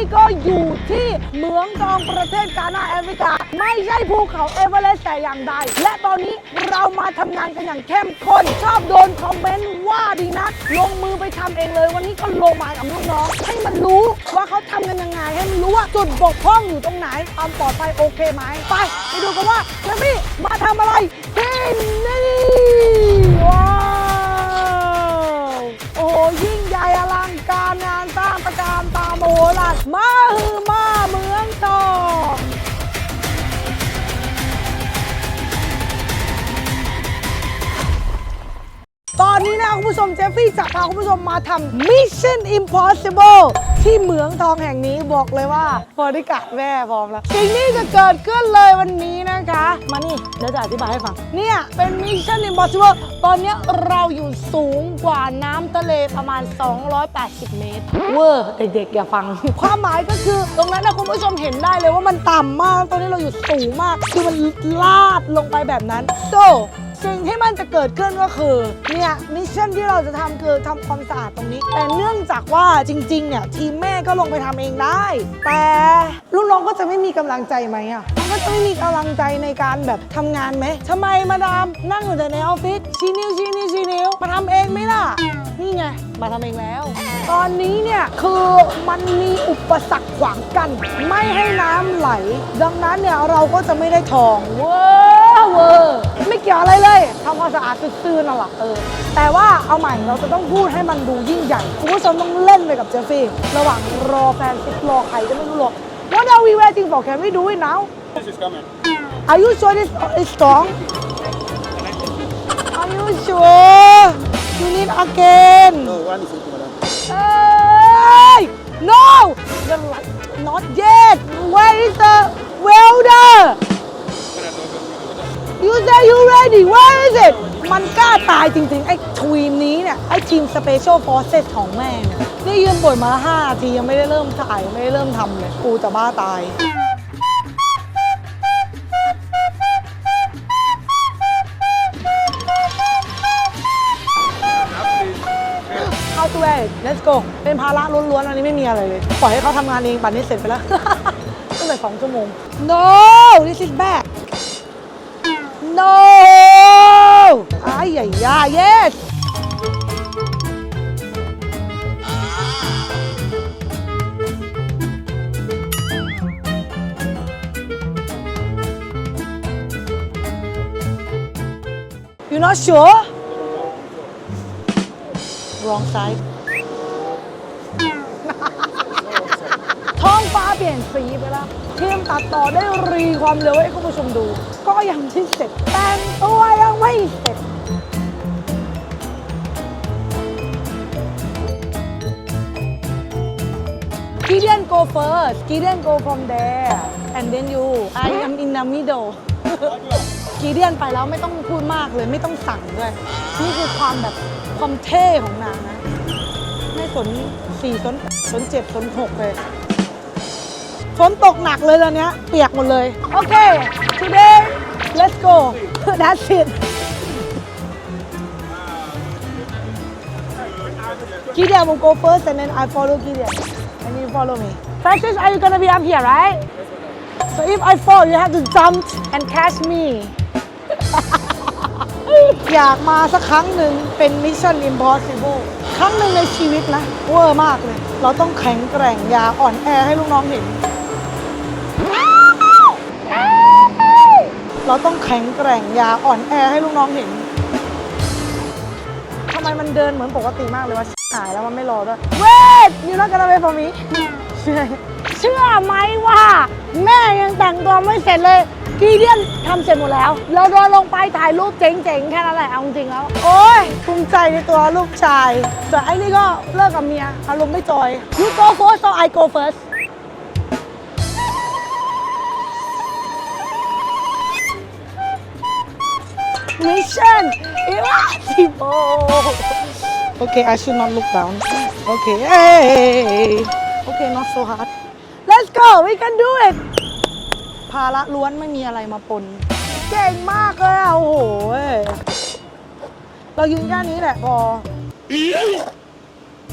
นี้ก็อยู่ที่เหมืองทองประเทศกานาแอฟริกา ไม่ใช่ภูเขาเอเวอเรสต์แต่อย่างใด และตอนนี้เรามาทำงานกันอย่างเข้มข้น ชอบโดนคอมเมนต์ว่าดีนักลงมือไปทำเองเลย วันนี้ก็ลงมากับลูกน้องให้มันรู้ว่าเขาทำกันยังไง ให้มันรู้ว่าจุดบกพร่องอยู่ตรงไหนความปลอดภัยโอเคไหมไปไปดูกันว่าเจมี่มาทำอะไรที่นี่ว้าว โอ้โหยิ่งใหญ่อลังการนะ มาฮือมา ตอนนี้นะคุณผู้ชมเจฟฟี่จะพาคุณผู้ชมมาทำ Mission Impossible ที่เหมืองทองแห่งนี้บอกเลยว่าบริการแม่พร้อมแล้วสิ่งที่จะเกิดขึ้นเลยวันนี้นะคะ มานี่เดี๋ยวจะอธิบายให้ฟัง เนี่ย เป็น Mission Impossible ตอนนี้เราอยู่สูงกว่าน้ำทะเลประมาณ 280 เมตร เวอร์เด็กๆอย่าฟัง ความหมายก็คือ ตรงนั้นนะคุณผู้ชมเห็นได้เลยว่ามันต่ำมาก ตอนนี้เราอยู่สูงมาก คือมันลาดลงไปแบบนั้น so สิ่งที่มันจะเกิดขึ้นก็คือ เนี่ยมิชชั่นที่เราจะทำคือทำความสะอาดตรงนี้ แต่เนื่องจากว่าจริง ๆ เนี่ย ทีมแม่ก็ลงไปทำเองได้ แต่ลูกน้องก็จะไม่มีกำลังใจไหมอะมันก็จะไม่มีกำลังใจในการแบบทำงานไหมทำไมมาดามนั่งอยู่แต่ในออฟฟิศชี้นิ้วชี้นิ้วชี้นิ้วมาทำเองไหมล่ะ นี่ไง มาทำเองแล้ว ตอนนี้เนี่ยคือมันมีอุปสรรคขวางกัน ไม่ให้น้ำไหล ดังนั้นเนี่ยเราก็จะไม่ได้ทองเวอร์เวอร์ไม่เกี่ยวอำความสะอาดซื่อๆน่ะหรอเออแต่ว่าเอาใหม่เราจะต้องพูดให้มันดูยิ่งใหญ่คุณผู้ชมต้องเล่นไปกับเจฟฟี่ระหว่างรอแฟนซิกรอใครก็ไม่รู้หรอก What are we waiting for Can we do it now This is coming. Are you sure this is strong Are you sure You need again No, one is okay, madam. Hey! No! The light, not yet. Where is the welder? Is it? มันกล้าตายจริง ๆ ไอ้ทีมนี้เนี่ย ไอ้ทีม Special Forces ของแม่เนี่ยนี่ยืนบ่นมาห้าทียังไม่ได้เริ่มถ่ายไม่ได้เริ่มทำเลย กูจะบ้าตาย How to wear it Let's go เป็นภาระล้วนๆอันนี้ไม่มีอะไรเลย ปล่อยให้เขาทำงานเองป่านนี้เสร็จไปแล้วตั้งแต่สองชั่วโมง No this is bad No อ้ายยายา yes You not sure wrong side ท้องฟ้าเปลี่ยนสีไปแล้วทีมตัดต่อได้รีความเร็วให้คุณผู้ชมดู ก็ยังไม่เสร็จแต่งตัวยังไม่เสร็จ Gideon go first Gideon go from there and then you I am in the middle กีเดียนไปแล้วไม่ต้องพูดมากเลยไม่ต้องสั่งด้วย นี่คือความแบบความเท่ของนางนะ ไม่สนสี่สนสนเจ็ดสนหกเลยฝนตกหนักเลยตอนนี้เปียกหมดเลย โอเค today let's go that's it Gideon will go first and then I follow Gideon and you follow me Francis are you gonna be up here right so if I fall you have to jump and catch me อยากมาสักครั้งหนึ่งเป็น Mission Impossible ครั้งหนึ่งในชีวิตนะเวอร์มากเลย เราต้องแข็งแกร่งอย่าอ่อนแอให้ลูกน้องเห็น เราต้องแข็งแกร่งอย่าอ่อนแอให้ลูกน้องเห็นทำไมมันเดินเหมือนปกติมากเลยวะหายแล้วมันไม่รอด้วยเวทยูนักกันอะไรฟอมีเชื่อเชื่อไหมว่า แม่ยังแต่งตัวไม่เสร็จเลยกีเดียนทำเสร็จหมดแล้ว เราเดินลงไปถ่ายรูปเจ๋งๆ แค่นั้นแหละเอาจริงๆแล้ว โอ้ยภูมิใจในตัวลูกชาย แต่ไอ้นี่ก็เลิกกับเมียอารมณ์ไม่จอย you go first or I go first Mission Impossible Okay I should not look down Okay hey Okay not so hard Let's go we can do it ภาระล้วนไม่มีอะไรมาปน เก่งมากเลยอะ โอ้โหเรายืนแค่นี้แหละพอ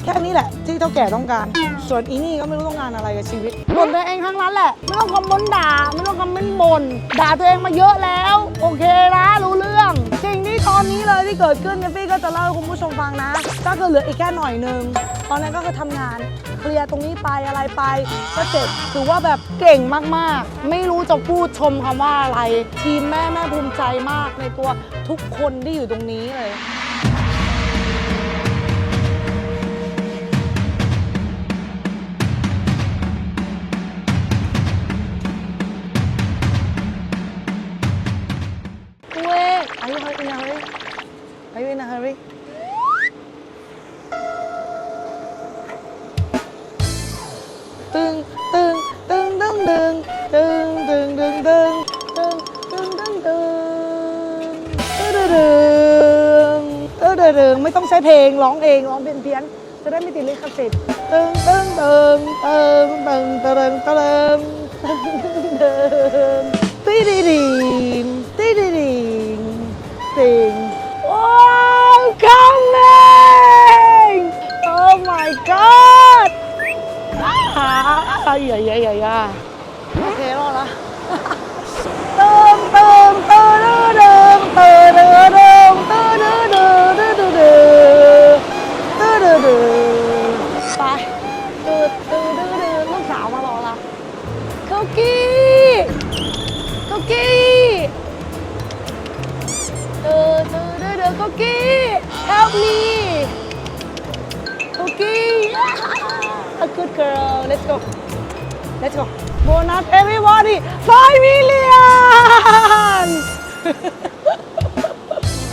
แค่นี้แหละที่เท่าแก่ต้องการ ส่วนอีนี่ก็ไม่รู้ต้องการอะไรกับชีวิตบ่นตัวเองทั้งนั้นแหละ ไม่ต้องคอมเมนต์ด่า ไม่ต้องคอมเมนต์บ่นด่าตัวเองมาเยอะแล้ว โอเค ที่เกิดขึ้นเนยฟี่ก็จะเล่าให้คุณผู้ชมฟังนะ ก็คือเหลืออีกแค่หน่อยหนึง ตอนนั้นก็คือทำงาน เคลียร์ตรงนี้ไปอะไรไป ก็เสร็จถือว่าแบบเก่งมากๆ ไม่รู้จะพูดชมคำว่าอะไร ทีมแม่แม่ภูมิใจมากในตัวทุกคนที่อยู่ตรงนี้เลย Wait, are you in a hurry? Are you in a hurry? ตึงตึงตึงตึงตึงตึงตึงตึงตึงตึงตึงตึงตึงตึงตึงตึงตึงตึงไม่ต้องใช้เพลงร้องเองร้องเป็นเพี้ยนจะได้ไม่ติดลิขสิทธิ์ตึงตึงตึงตึงตึงตึงตึงตึงตึงตีดีดีตี อ่าอย่าอย่าอย่ย่าโอเครอดละเติมเติมเติมเติมเติมเติมเติมเติมเติมเติมเติมเติมเติมเติมเติมเติมเติมไปตืดตืดตืดตืดลูกสาวมารอละคุกกี้คุกกี้ตืดตืดตืดตืดคุกกี้ help me Cookie. A good girl. Let's go. Let's go. Bonus everybody. 5 million.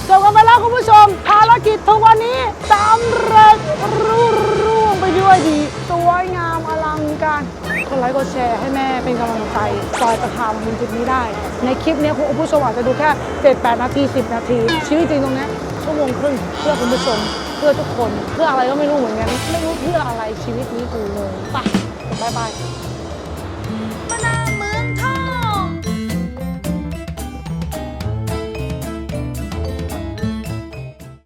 จบกันไปแล้วคุณผู้ชม ภารกิจทุกวันนี้สำเร็จรุ่ร่วงไปด้วยดี สวยงามอลังการกดไลค์กดแชร์ให้แม่เป็นกำลังใจจอยจะพามาถึงจุดนี้ได้ ในคลิปนี้คุณผู้ชมอาจจะดูแค่ 7-8 นาที 10 นาที ชีวิตจริงตรงนี้ชั่วโมงครึ่งเพื่อคุณผู้ชมเพื่อทุกคน เพื่ออะไรก็ไม่รู้เหมือนกัน ไม่รู้เพื่ออะไรชีวิตนี้กูงงไปบายบาย 么那么